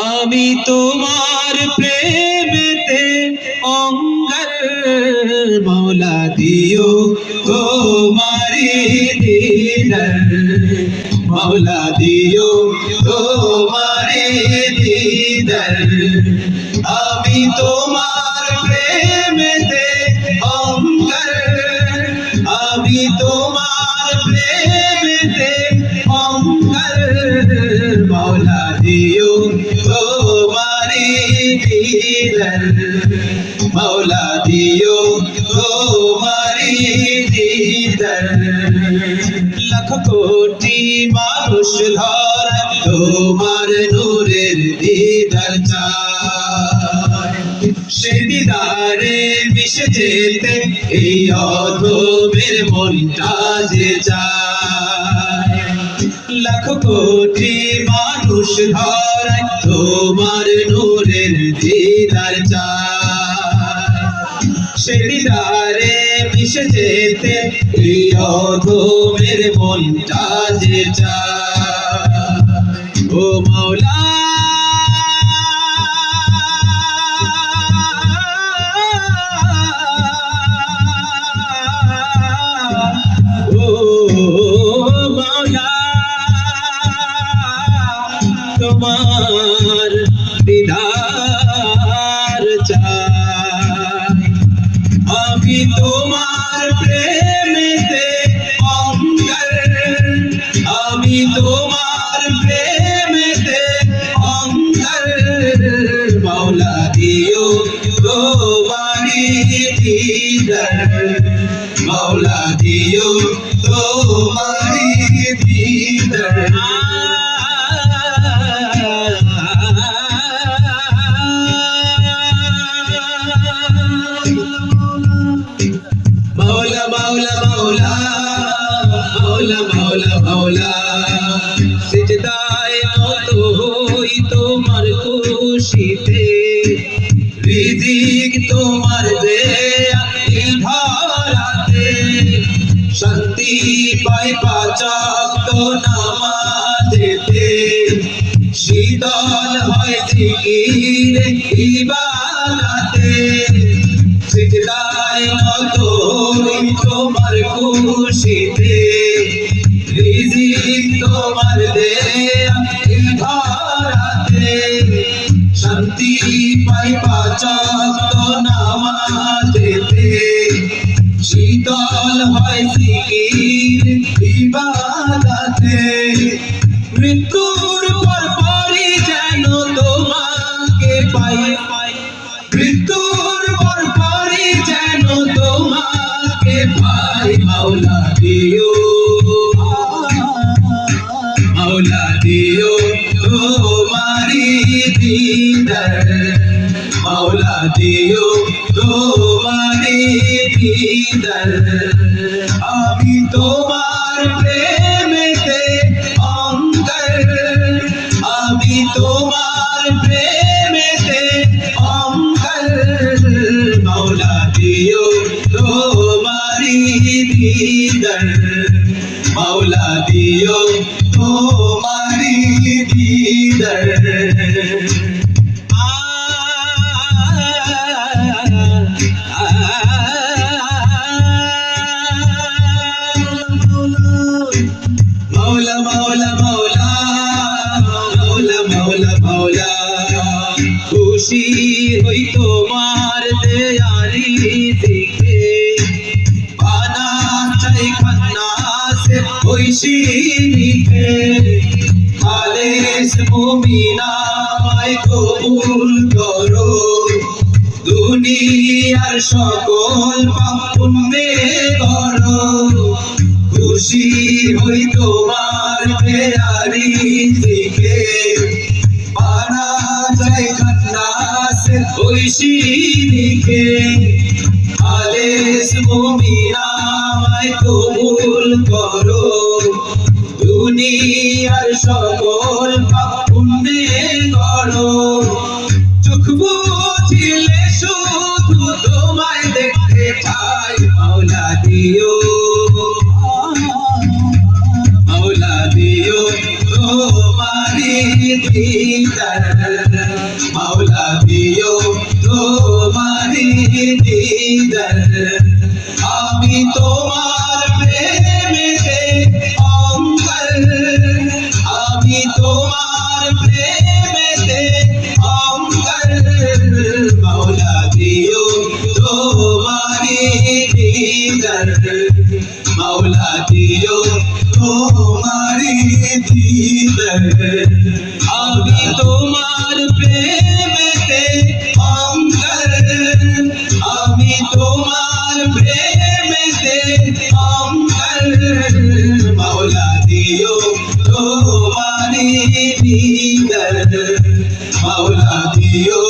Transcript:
আমি তোমার প্রেমেতে অঙ্গার মৌলা দিও তোমারি দিদার। মৌলা দিও তোমারি দিদার। আমি তোমার প্রেমেতে অঙ্গার। আমি তোমার তোমারি দিদার লাখ কোটি মানুষ ধর তোমার নূরের দিদার চায় সে দিদারে মিশে যেতে এই অধমের মনটা যে চায়। লাখ কোটি মানুষ ধরায় তোমার নূরের দিদার চায় সে দিদারে মিশে যেতে। এই অধমের মনটা যে চায়। ও মাওলা আমি তোমার প্রেমেতে অঙ্গার আমি তোমার প্রেমেতে অঙ্গার মাওলা দিও তোমারি দিও মাওলা মাওলা সিজদায় নত হই তোমার খুশিতে। রিজিক তোমার দেয়া এই ধরাতে। শান্তি পাই পাচক নামাজেতে। শীতল হয় জিকিরে ইবাদতে। সিজদায় নত হই তোমার খুশিতে। শান্তি পাই পাচক তো নামাজেতে। শীতল হয় জিকির ইবাদতে। মৃত্যুর পর পরই যেন তোমাকে পাই। মৃত্যুর পর পরই যেন তোমাকে পাই। মাওলা দিও। মাওলা দিও। দিদার মাওলা দিও তোমারে দিদার। আমি তোমার প্রেমেতে সে ঐশী লিখে খালেস মুমিনা মাই কবুল করো। দুনিয়ার সকল খুশি হই তোমার পেয়ারি দিকে। পানা চাই খান্না সে ঐশী লিখে খালেস মুমিনা কবুল করো। দুনিয়ার সকল পাপ পুণ্যে করো। চোখ বুঝিলে শুধু তোমায় দেখতে চাই, মাওলা দিও। মাওলা দিও তোমারি দিদার। মাওলা দিও তোমারি দিদার। মাওলা দিও তোমারি দিদার আমি তোমার প্রেমেতে অঙ্কর আমি তোমার প্রেমেতে অঙ্কর মাওলা দিও তোমারি দিদার মাওলা দিও